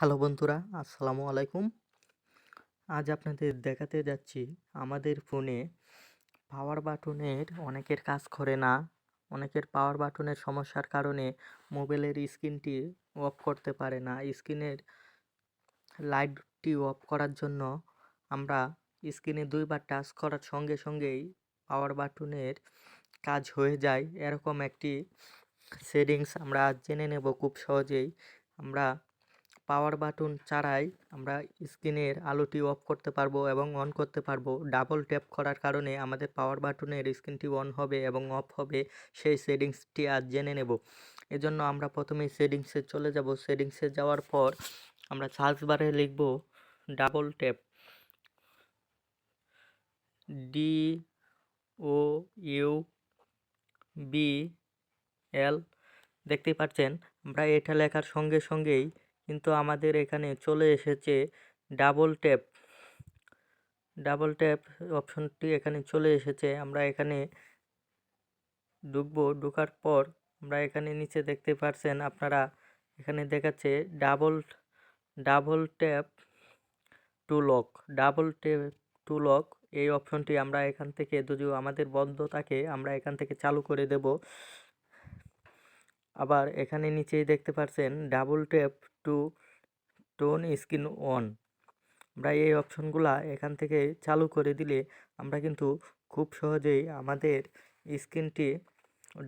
Hello বন্ধুরা, আসসালামু আলাইকুম। আজ আপনাদের দেখাতে যাচ্ছি আমাদের ফোনে পাওয়ার বাটনের অনেকের কাজ করে না, অনেকের পাওয়ার বাটনের সমস্যার কারণে মোবাইলের স্ক্রিনটি অফ করতে পারে না। স্ক্রিনের লাইটটি অফ করার জন্য আমরা স্ক্রিনে দুইবার টাচ করার সঙ্গে সঙ্গেই পাওয়ার বাটনের কাজ হয়ে যায়। এরকম একটি সেটিংস আমরা জেনে নেব খুব সহজেই। আমরা পাওয়ার বাটন ছাড়াই আমরা স্ক্রিনের আলোটি অফ করতে পারব এবং অন করতে পারব। ডাবল ট্যাপ করার কারণে আমাদের পাওয়ার বাটনের স্ক্রিনটি অন হবে এবং অফ হবে সেই সেটিংসটি আজ জেনে নেব। এজন্য আমরা প্রথমেই সেটিংসে চলে যাব। সেটিংসে যাওয়ার পর আমরা সার্চ বারে লিখব double tap D O U B L দেখতেই পাচ্ছেন, আমরা এটা লেখার সঙ্গে সঙ্গেই কিন্তু আমাদের এখানে চলে এসেছে ডাবল ট্যাপ ডাবল ট্যাপ অপশনটি এখানে চলে এসেছে। আমরা এখানে ঢুকবো, ঢোকার পর আমরা এখানে নিচে দেখতে পারছেন আপনারা, এখানে দেখাচ্ছে double double tap to lock double tap to lock এই অপশনটি আমরা এখান থেকে যদিও আমাদের বন্ধ থাকে, আমরা এখান থেকে চালু করে দেব। আবার এখানে নিচেই দেখতে পাচ্ছেন double tap to turn screen on আমরা এই অপশনগুলা এখান থেকে চালু করে দিলে আমরা কিন্তু খুব সহজেই আমাদের স্ক্রিনটি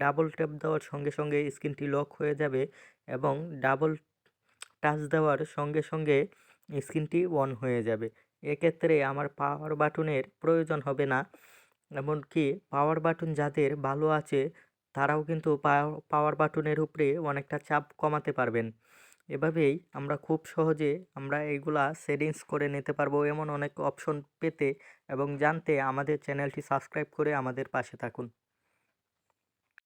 ডাবল ট্যাপ দেওয়ার সঙ্গে সঙ্গে স্ক্রিনটি লক হয়ে যাবে এবং ডাবল টাচ দেওয়ার সঙ্গে সঙ্গে স্ক্রিনটি অন হয়ে যাবে। এক্ষেত্রে আমার পাওয়ার বাটনের প্রয়োজন হবে না, এমনকি পাওয়ার বাটন যাদের ভালো আছে তারাও কিন্তু পাওয়ার বাটনের উপরে অনেকটা চাপ কমাতে পারবেন। এভাবেই আমরা খুব সহজে আমরা এইগুলা সেটিংস করে নিতে পারব এমন অনেক অপশন পেতে এবং জানতে আমাদের চ্যানেলটি সাবস্ক্রাইব করে আমাদের পাশে থাকুন।